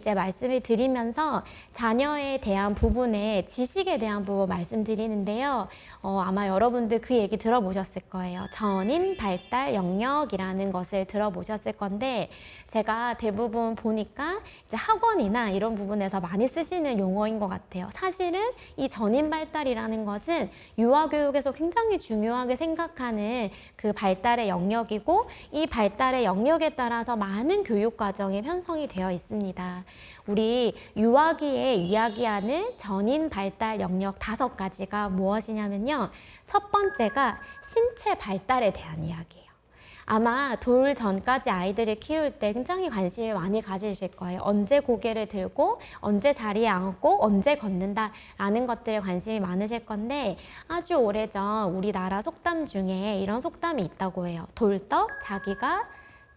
이제 말씀을 드리면서 자녀에 대한 부분에 지식에 대한 부분 말씀드리는데요. 어, 아마 여러분들 그 얘기 들어보셨을 거예요. 전인 발달 영역이라는 것을 들어보셨을 건데 제가 대부분 보니까 이제 학원이나 이런 부분에서 많이 쓰시는 용어인 것 같아요. 사실은 이 전인 발달이라는 것은 유아 교육에서 굉장히 중요하게 생각하는 그 발달의 영역이고 이 발달의 영역에 따라서 많은 교육 과정이 편성이 되어 있습니다. 우리 유아기에 이야기하는 전인 발달 영역 다섯 가지가 무엇이냐면요. 첫 번째가 신체 발달에 대한 이야기예요. 아마 돌 전까지 아이들을 키울 때 굉장히 관심을 많이 가지실 거예요. 언제 고개를 들고, 언제 자리에 앉고, 언제 걷는다라는 것들에 관심이 많으실 건데 아주 오래전 우리나라 속담 중에 이런 속담이 있다고 해요. 돌떡 자기가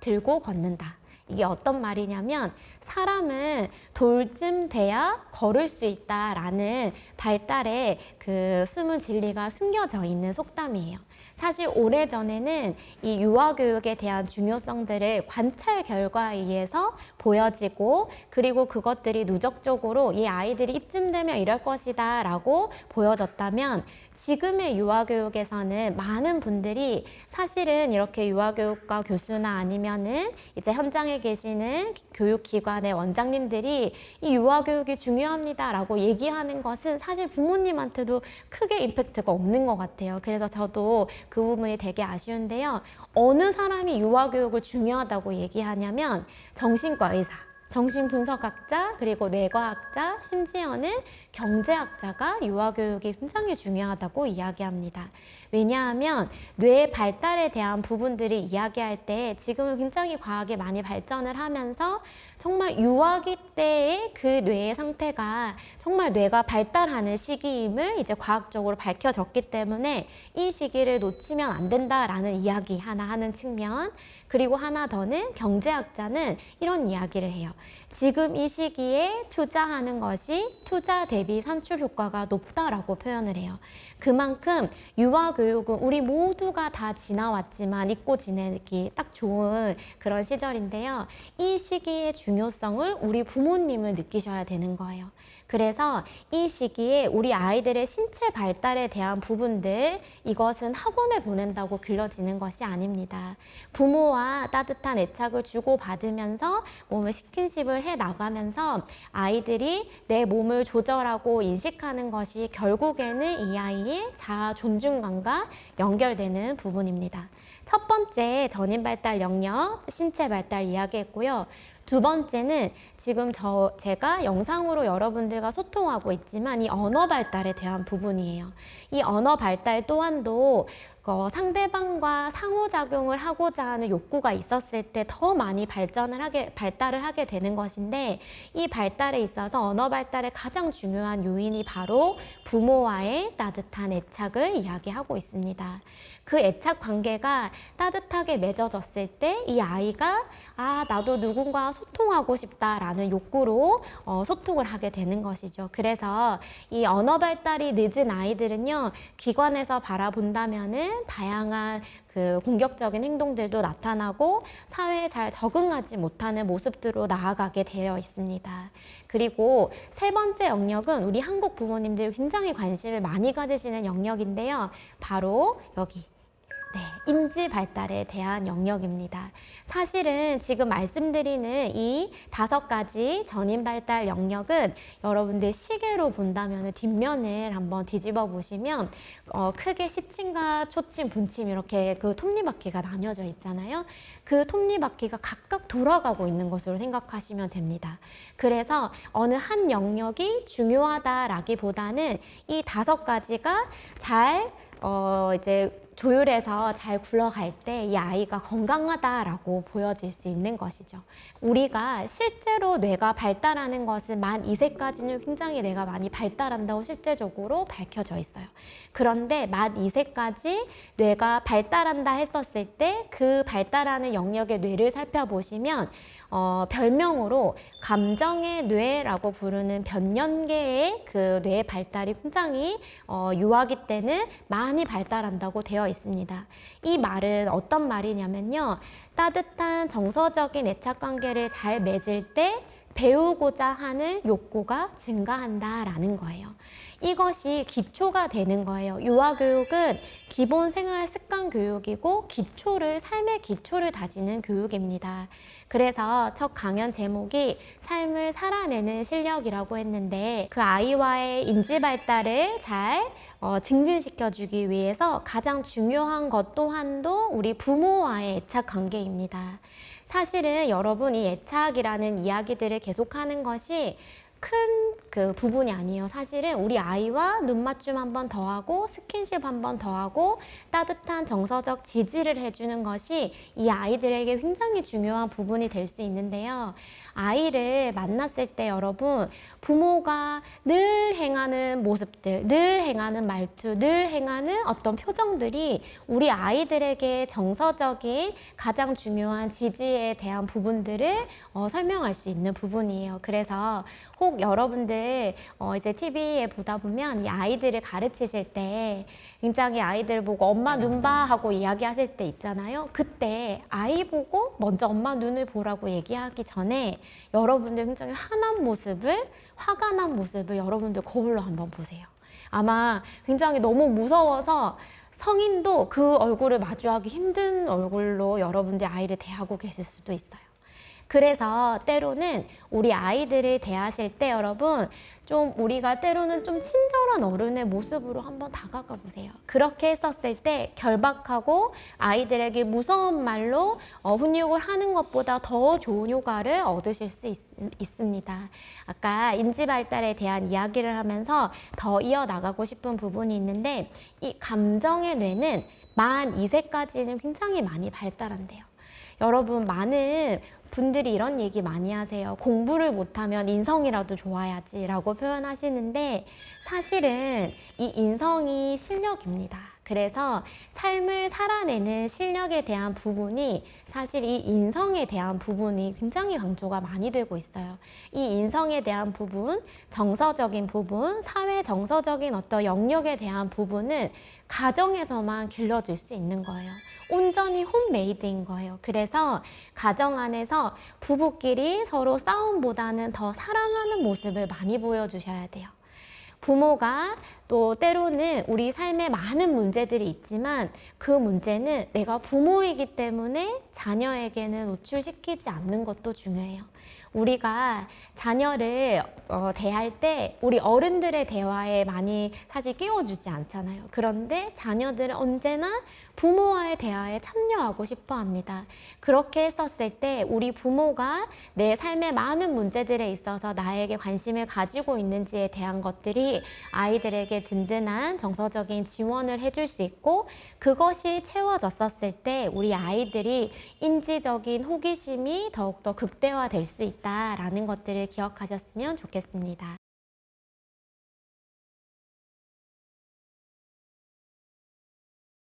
들고 걷는다. 이게 어떤 말이냐면 사람은 돌쯤 돼야 걸을 수 있다라는 발달의 그 숨은 진리가 숨겨져 있는 속담이에요. 사실 오래전에는 이 유아 교육에 대한 중요성들을 관찰 결과에 의해서 보여지고 그리고 그것들이 누적적으로 이 아이들이 이쯤 되면 이럴 것이다 라고 보여졌다면 지금의 유아 교육에서는 많은 분들이 사실은 이렇게 유아 교육과 교수나 아니면은 이제 현장에 계시는 교육기관의 원장님들이 이 유아 교육이 중요합니다 라고 얘기하는 것은 사실 부모님한테도 크게 임팩트가 없는 것 같아요. 그래서 저도 그 부분이 되게 아쉬운데요. 어느 사람이 유아교육을 중요하다고 얘기하냐면 정신과 의사. 정신분석학자, 그리고 뇌과학자, 심지어는 경제학자가 유아교육이 굉장히 중요하다고 이야기합니다. 왜냐하면 뇌 발달에 대한 부분들이 이야기할 때 지금은 굉장히 과학이 많이 발전을 하면서 정말 유아기 때의 그 뇌의 상태가 정말 뇌가 발달하는 시기임을 이제 과학적으로 밝혀졌기 때문에 이 시기를 놓치면 안 된다라는 이야기 하나 하는 측면 그리고 하나 더는 경제학자는 이런 이야기를 해요. 지금 이 시기에 투자하는 것이 투자 대비 산출 효과가 높다라고 표현을 해요. 그만큼 유아 교육은 우리 모두가 다 지나왔지만 잊고 지내기 딱 좋은 그런 시절인데요. 이 시기의 중요성을 우리 부모님은 느끼셔야 되는 거예요. 그래서 이 시기에 우리 아이들의 신체 발달에 대한 부분들 이것은 학원에 보낸다고 길러지는 것이 아닙니다. 부모와 따뜻한 애착을 주고 받으면서 몸을 스킨십을 해 나가면서 아이들이 내 몸을 조절하고 인식하는 것이 결국에는 이 아이의 자아 존중감과 연결되는 부분입니다. 첫 번째 전인 발달 영역, 신체 발달 이야기했고요. 두 번째는 지금 저 제가 영상으로 여러분들과 소통하고 있지만 이 언어 발달에 대한 부분이에요. 이 언어 발달 또한도 어, 상대방과 상호작용을 하고자 하는 욕구가 있었을 때 더 많이 발전을 하게 발달을 하게 되는 것인데 이 발달에 있어서 언어 발달의 가장 중요한 요인이 바로 부모와의 따뜻한 애착을 이야기하고 있습니다. 그 애착 관계가 따뜻하게 맺어졌을 때 이 아이가 아 나도 누군가 소통하고 싶다라는 욕구로 어, 소통을 하게 되는 것이죠. 그래서 이 언어 발달이 늦은 아이들은요 기관에서 바라본다면은 다양한 그 공격적인 행동들도 나타나고 사회에 잘 적응하지 못하는 모습들로 나아가게 되어 있습니다. 그리고 세 번째 영역은 우리 한국 부모님들 굉장히 관심을 많이 가지시는 영역인데요. 바로 여기 네, 인지 발달에 대한 영역입니다. 사실은 지금 말씀드리는 이 다섯 가지 전인 발달 영역은 여러분들 시계로 본다면 뒷면을 한번 뒤집어 보시면 어, 크게 시침과 초침, 분침 이렇게 그 톱니바퀴가 나뉘어져 있잖아요. 그 톱니바퀴가 각각 돌아가고 있는 것으로 생각하시면 됩니다. 그래서 어느 한 영역이 중요하다라기보다는 이 다섯 가지가 잘 어, 이제 조율해서 잘 굴러갈 때 이 아이가 건강하다라고 보여질 수 있는 것이죠. 우리가 실제로 뇌가 발달하는 것은 만 2세까지는 굉장히 뇌가 많이 발달한다고 실제적으로 밝혀져 있어요. 그런데 만 2세까지 뇌가 발달한다 했었을 때 그 발달하는 영역의 뇌를 살펴보시면 어, 별명으로 감정의 뇌라고 부르는 변연계의 그 뇌 발달이 굉장히 어, 유아기 때는 많이 발달한다고 되어 있습니다. 이 말은 어떤 말이냐면요. 따뜻한 정서적인 애착 관계를 잘 맺을 때 배우고자 하는 욕구가 증가한다라는 거예요. 이것이 기초가 되는 거예요. 유아교육은 기본 생활 습관 교육이고 기초를 삶의 기초를 다지는 교육입니다. 그래서 첫 강연 제목이 삶을 살아내는 실력이라고 했는데 그 아이와의 인지 발달을 잘 어, 증진시켜주기 위해서 가장 중요한 것 또한도 우리 부모와의 애착 관계입니다. 사실은 여러분 이 애착이라는 이야기들을 계속하는 것이 큰 그 부분이 아니에요. 사실은 우리 아이와 눈 맞춤 한 번 더 하고 스킨십 한 번 더 하고 따뜻한 정서적 지지를 해주는 것이 이 아이들에게 굉장히 중요한 부분이 될 수 있는데요. 아이를 만났을 때 여러분 부모가 늘 행하는 모습들, 늘 행하는 말투, 늘 행하는 어떤 표정들이 우리 아이들에게 정서적인 가장 중요한 지지에 대한 부분들을 어, 설명할 수 있는 부분이에요. 그래서 혹 여러분들 어, 이제 TV에 보다 보면 이 아이들을 가르치실 때 굉장히 아이들 보고 엄마 눈 봐 하고 이야기하실 때 있잖아요. 그때 아이 보고 먼저 엄마 눈을 보라고 얘기하기 전에 여러분들 굉장히 화난 모습을 화가 난 모습을 여러분들 거울로 한번 보세요. 아마 굉장히 너무 무서워서 성인도 그 얼굴을 마주하기 힘든 얼굴로 여러분들 아이를 대하고 계실 수도 있어요. 그래서 때로는 우리 아이들을 대하실 때 여러분 좀 우리가 때로는 좀 친절한 어른의 모습으로 한번 다가가 보세요. 그렇게 했었을 때 결박하고 아이들에게 무서운 말로 어, 훈육을 하는 것보다 더 좋은 효과를 얻으실 수 있, 있습니다. 아까 인지 발달에 대한 이야기를 하면서 더 이어나가고 싶은 부분이 있는데 이 감정의 뇌는 만 2세까지는 굉장히 많이 발달한대요. 여러분 많은 분들이 이런 얘기 많이 하세요. 공부를 못하면 인성이라도 좋아야지 라고 표현하시는데 사실은 이 인성이 실력입니다. 그래서 삶을 살아내는 실력에 대한 부분이 사실 이 인성에 대한 부분이 굉장히 강조가 많이 되고 있어요. 이 인성에 대한 부분, 정서적인 부분, 사회 정서적인 어떤 영역에 대한 부분은 가정에서만 길러질 수 있는 거예요. 온전히 홈메이드인 거예요. 그래서 가정 안에서 부부끼리 서로 싸움보다는 더 사랑하는 모습을 많이 보여주셔야 돼요. 부모가 또 때로는 우리 삶에 많은 문제들이 있지만 그 문제는 내가 부모이기 때문에 자녀에게는 노출시키지 않는 것도 중요해요. 우리가 자녀를 어, 대할 때 우리 어른들의 대화에 많이 사실 끼워주지 않잖아요. 그런데 자녀들은 언제나 부모와의 대화에 참여하고 싶어 합니다. 그렇게 했었을 때 우리 부모가 내 삶의 많은 문제들에 있어서 나에게 관심을 가지고 있는지에 대한 것들이 아이들에게 든든한 정서적인 지원을 해줄 수 있고 그것이 채워졌었을 때 우리 아이들이 인지적인 호기심이 더욱더 극대화될 수 있다라는 것들을 기억하셨으면 좋겠습니다.